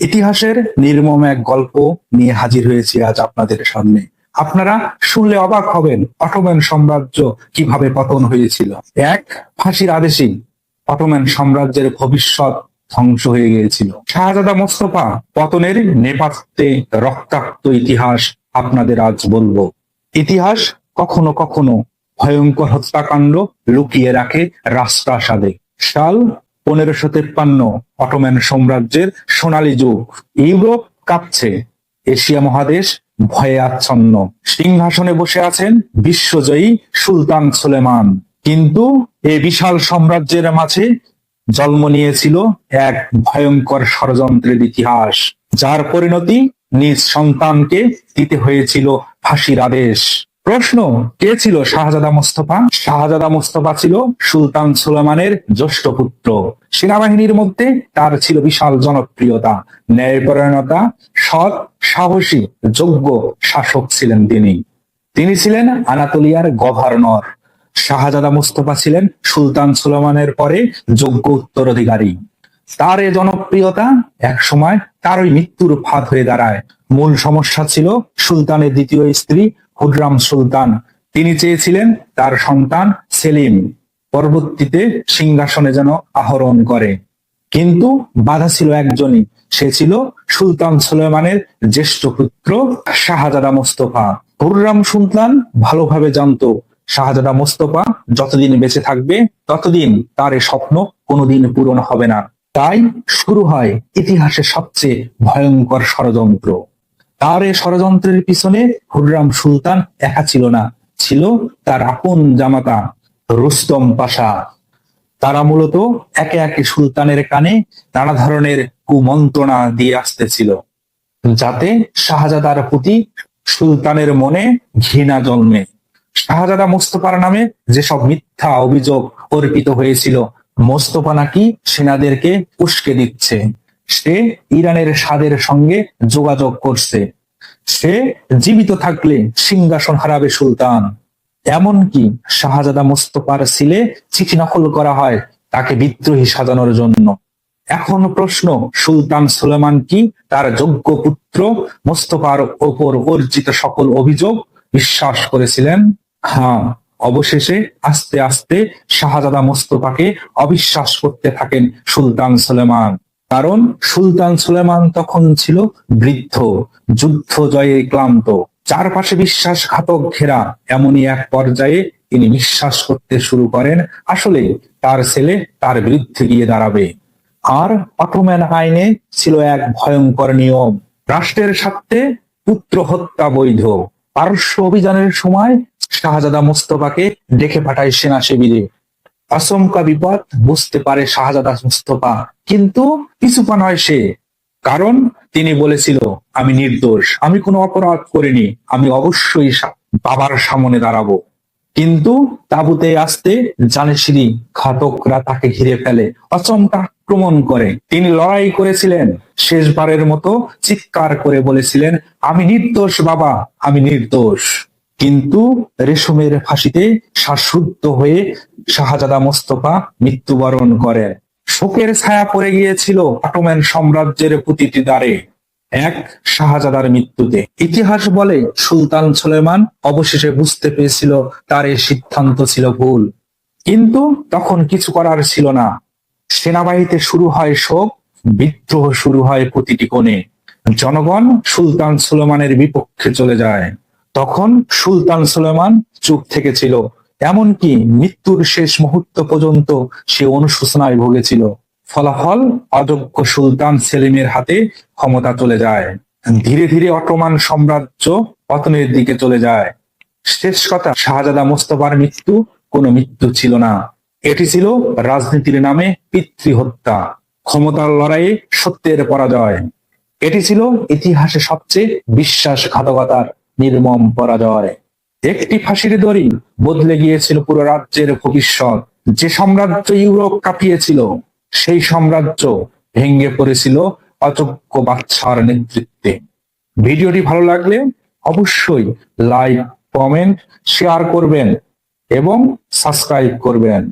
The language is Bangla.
ইতিহাসের নির্মম এক গল্প নিয়ে হাজির হয়েছি আজ আপনাদের সামনে। আপনারা শুনলে অবাক হবেন অটোম্যান সাম্রাজ্য কীভাবে পতন হয়েছিল। এক, ফাঁসির আদেশই অটোম্যান সাম্রাজ্যের ভবিষ্যৎ ধ্বংস হয়ে গিয়েছিল। শাহজাদা মোস্তফা পতনের নেপাতে রক্তাক্ত ইতিহাস আপনাদের আজ বলব। ইতিহাস কখনো কখনো ভয়ঙ্কর হত্যাকাণ্ড লুকিয়ে রাখে রাজপ্রাসাদে সাল পনেরোশো তেপ্পান্ন অটোম্যান সাম্রাজ্যের সোনালী যুগ। ইউরোপ কাঁপছে। এশিয়া মহাদেশ ভয়ে আচ্ছন্ন সিংহাসনে বসে আছেন বিশ্বজয়ী সুলতান সুলেমান। কিন্তু এ বিশাল সাম্রাজ্যের মাঝে জন্ম নিয়েছিল এক ভয়ঙ্কর ষড়যন্ত্রের ইতিহাস, যার পরিণতি নিজ সন্তানকে দিতে হয়েছিল ফাঁসির আদেশ। প্রশ্ন, কে ছিল শাহজাদা মোস্তফা? শাহজাদা মোস্তফা ছিল সুলতান সুলেমানের জ্যেষ্ঠ পুত্র। সেনাবাহিনীর মধ্যে তার ছিল বিশাল জনপ্রিয়তা, ন্যায়পরায়ণতা, সৎ, সাহসী, যোগ্য শাসক ছিলেন তিনি। তিনি ছিলেন আনাতোলিয়ার গভর্নর। শাহজাদা মুস্তফা ছিলেন সুলতান সুলেমানের পরে যোগ্য উত্তরাধিকারী। তার এ জনপ্রিয়তা এক সময় তার ওই মৃত্যুর ফাঁদ হয়ে দাঁড়ায়। মূল সমস্যা ছিল সুলতানের দ্বিতীয় স্ত্রী হুররাম সুলতান। তিনি চেয়েছিলেন তার সন্তান সেলিম পরবর্তীতে সিংহাসনে যেন আহরণ করে। কিন্তু বাধা ছিল একজনই, সে ছিল সুলতান সুলেমানের জ্যেষ্ঠ পুত্র শাহজাদা মোস্তফা। হুররাম সুলতান ভালোভাবে জানতো, শাহজাদা মোস্তফা যতদিন বেঁচে থাকবে, ততদিন তার এ স্বপ্ন কোনোদিন পূরণ হবে না। তাই শুরু হয় ইতিহাসের সবচেয়ে ভয়ঙ্কর ষড়যন্ত্র। তার এই ষড়যন্ত্রের পিছনে হুররাম সুলতান একা ছিল না, ছিল তার আপন জামাতা রুস্তম পাশা। তারা মূলত একে একে সুলতানের কানে নানা ধরনের কুমন্ত্রণা দিয়ে আসতেছিল, যাতে শাহজাদার প্রতি সুলতানের মনে ঘৃণা জন্মে। শাহজাদা মোস্তফার নামে যেসব মিথ্যা অভিযোগ অর্পিত হয়েছিল, মোস্তফা নাকি সেনাদেরকে উস্কে দিচ্ছে। সে ইরানের স্বাদের সঙ্গে যোগাযোগ করছে। সে জীবিত থাকলে সিংহাসন হারাবে সুলতান। এমনকি শাহজাদা মোস্তফার সিলে চিঠি নকল করা হয় তাকে বিদ্রোহী সাজানোর জন্য। এখন প্রশ্ন, সুলতান সুলেমান কি তার যোগ্য পুত্র মোস্তফার ওপর অর্জিত সকল অভিযোগ বিশ্বাস করেছিলেন? হ্যাঁ অবশেষে আস্তে আস্তে শাহজাদা মোস্তফাকে অবিশ্বাস করতে থাকেন সুলতান সুলেমান। কারণ সুলতান সুলেমান তখন ছিল বৃদ্ধ, যুদ্ধ জয়ে ক্লান্ত। চারপাশে বিশ্বাসঘাতক ঘেরা, এমনই এক পর্যায়ে তিনি বিশ্বাস করতে শুরু করেন, আসলে তার ছেলে তার বিরুদ্ধে গিয়ে দাঁড়াবে। আর অটোম্যান আইনে ছিল এক ভয়ঙ্কর নিয়ম, রাষ্ট্রের স্বার্থে পুত্র হত্যা বৈধ। পারস্য অভিযানের সময় শাহজাদা মোস্তফাকে ডেকে পাঠায় সেনা শিবিরে আচমকা বিপদ, বুঝতে পারে শাহজাদা মুস্তফা। কিন্তু পিছুপা নয় সে। কারণ তিনি বলেছিল, আমি নির্দোষ, আমি কোনো অপরাধ করিনি, আমি অবশ্যই বাবার সামনে দাঁড়াবো। কিন্তু তাবুতে আসতে জানেশিরি ঘাতকরা তাকে ঘিরে ফেলে, অচমকা আক্রমণ করে। তিনি লড়াই করেছিলেন, শেষবারের মতো চিৎকার করে বলেছিলেন, আমি নির্দোষ, বাবা, আমি নির্দোষ। কিন্তু রেশমের ফাঁসিতে শ্বাসরুদ্ধ হয়ে শাহজাদা মোস্তফা মৃত্যুবরণ করেন শোকের ছায়া পড়ে গিয়েছিল অটোম্যান সাম্রাজ্যের প্রতিটি দ্বারে। এক শাহজাদার মৃত্যুতে। ইতিহাস বলে, সুলতান সুলেমান অবশেষে বুঝতে পেরেছিল তার এই সিদ্ধান্ত ছিল ভুল। কিন্তু তখন কিছু করার ছিল না। সেনাবাহিনীতে শুরু হয় শোক, বিদ্রোহ শুরু হয় প্রতিটি কোণে। জনগণ সুলতান সুলেমানের বিপক্ষে চলে যায়। তখন সুলতান সুলেমান চুপ থেকে ছিল এমনকি মৃত্যুর শেষ মুহূর্ত পর্যন্ত সে অনুশোচনায় ভুগেছিল। ফলাফল অযোগ্য সুলতান সেলিমের হাতে ক্ষমতা চলে যায়। ধীরে ধীরে অটোমান সাম্রাজ্য পতনের দিকে চলে যায়। শেষ কথা, শাহজাদা মোস্তফার মৃত্যু, কোনো মৃত্যু ছিল না। এটি ছিল রাজনীতির নামে পিতৃ হত্যা ক্ষমতার লড়াইয়ে সত্যের পরাজয়। এটি ছিল ইতিহাসে সবচেয়ে বিশ্বাসঘাতকতার নির্মম পরাজয় একটি ফাঁসির দড়ি বদলে গিয়েছিল পুরো রাজ্যের ভবিষ্যৎ। যে সাম্রাজ্য ইউরোপ কাঁপিয়েছিল, সেই সাম্রাজ্য ভেঙে পড়েছিল অযোগ্য বাচ্চার নেতৃত্বে। ভিডিওটি ভালো লাগলে অবশ্যই লাইক, কমেন্ট, শেয়ার করবেন এবং সাবস্ক্রাইব করবেন।